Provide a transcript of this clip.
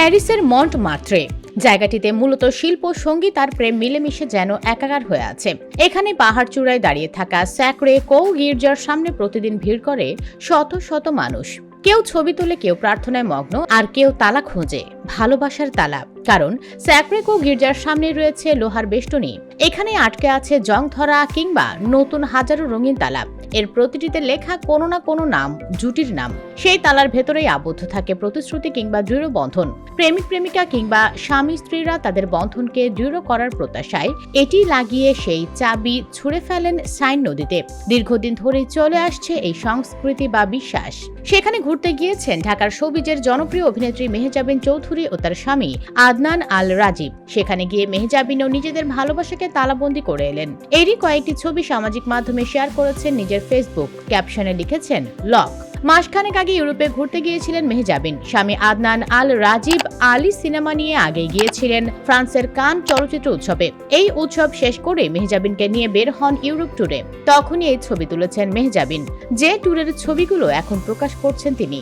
প্যারিসের মন্ট মাত্রে জায়গাটিতে মূলত শিল্প সংগীত আর প্রেম মিলেমিশে যেন একাকার হয়ে আছে। এখানে পাহাড় চূড়ায় দাঁড়িয়ে থাকা স্যাকরে কৌ গির্জার সামনে প্রতিদিন ভিড় করে শত শত মানুষ। কেউ ছবি তুলে, কেউ প্রার্থনায় মগ্ন, আর কেউ তালা খোঁজে, ভালোবাসার তালা। কারণ স্যাক্রেকো গির্জার সামনে রয়েছে লোহার বেষ্টনী। এখানে আটকে আছে জং ধরা কিংবা নতুন হাজারো রঙিন তালা। এর প্রতিটিতে লেখা কোনো না কোনো নাম, জুটির নাম। সেই তালার ভেতরেই আবদ্ধ থাকে প্রতিশ্রুতি কিংবা দৃঢ় বন্ধন। প্রেমিক প্রেমিকা কিংবা স্বামী স্ত্রীরা তাদের বন্ধনকে দৃঢ় করার প্রত্যাশায় এটি লাগিয়ে সেই চাবি ছুঁড়ে ফেলেন সাইন নদীতে। দীর্ঘদিন ধরে চলে আসছে এই সংস্কৃতি বা বিশ্বাস। সেখানে ঘুরতে গিয়েছেন ঢাকার সবিজের জনপ্রিয় অভিনেত্রী মেহজাবিন চৌধুরী ও তার স্বামী আদনান আল রাজীব সেখানে গিয়ে মেহজাবিনও নিজেদের ভালোবাসাকে তালাবন্দি করে এলেন। এরই কয়েকটি ছবি সামাজিক মাধ্যমে শেয়ার করেছেন নিজের ফেসবুক ক্যাপশনে লিখেছেন, লক। মাসখানেক আগে ইউরোপে ঘুরতে গিয়েছিলেন মেহজাবিন। স্বামী আদনান আল রাজীব আলী সিনেমা নিয়ে আগে গিয়েছিলেন ফ্রান্সের কান চলচ্চিত্র উৎসবে। এই উৎসব শেষ করে মেহজাবিনকে নিয়ে বের হন ইউরোপ ট্যুরে তখনই এই ছবি তুলেছেন মেহজাবিন। যে ট্যুরের ছবিগুলো এখন প্রকাশ করছেন তিনি।